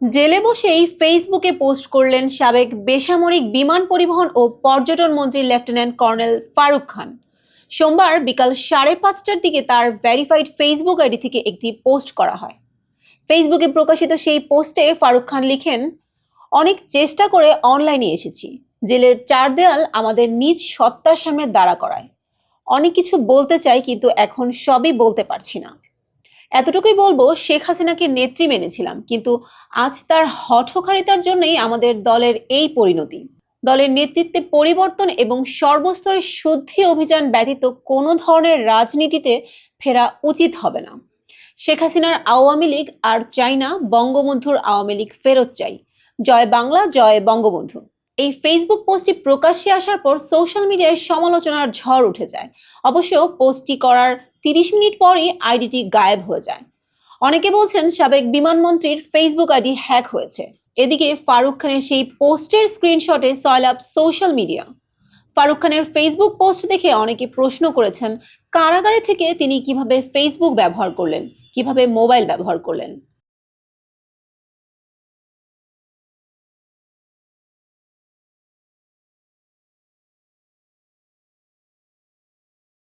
জেলে বসেই ফেসবুকে পোস্ট করলেন সাবেক বেসামরিক বিমান পরিবহন ও পর্যটন মন্ত্রী লেফটেন্যান্ট কর্নেল ফারুক খান। সোমবার বিকাল সাড়ে পাঁচটার দিকে তার ভেরিফাইড ফেসবুক আইডি থেকে একটি পোস্ট করা হয়। ফেসবুকে প্রকাশিত সেই পোস্টে ফারুক খান লিখেন, অনেক চেষ্টা করে অনলাইনে এসেছি। জেলের চার দেয়াল আমাদের নিজ সত্তার সামনে দাঁড়া করায়। অনেক কিছু বলতে চাই কিন্তু এখন সবই বলতে পারছি না। এতটুকুই বলব, শেখ হাসিনাকে নেত্রী মেনেছিলাম, কিন্তু আজ তার হঠকারিতার জন্যই আমাদের দলের এই পরিণতি। দলের নেতৃত্বে পরিবর্তন এবং সর্বস্তরে শুদ্ধি অভিযান ব্যতীত কোনো ধরনের রাজনীতিতে ফেরা উচিত হবে না। শেখ হাসিনার আওয়ামী লীগ আর চাই না বঙ্গবন্ধুর আওয়ামী লীগ ফেরত চাই। জয় বাংলা, জয় বঙ্গবন্ধু। এই ফেসবুক পোস্টটি প্রকাশ্যে আসার পর সোশ্যাল মিডিয়ায় সমালোচনার ঝড় উঠে যায়। অবশ্য পোস্টটি করার তিরিশ মিনিট পরই আইডিটি গায়েব হয়ে যায়। অনেকে বলছেন সাবেক বিমানমন্ত্রীর ফেসবুক আইডি হ্যাক হয়েছে। এদিকে ফারুক খানের সেই পোস্টের স্ক্রিনশটে সয়লাভ সোশ্যাল মিডিয়া ফারুক খানের ফেসবুক পোস্ট দেখে অনেকে প্রশ্ন করেছেন, কারাগারে থেকে তিনি কীভাবে ফেসবুক ব্যবহার করলেন? কীভাবে মোবাইল ব্যবহার করলেন?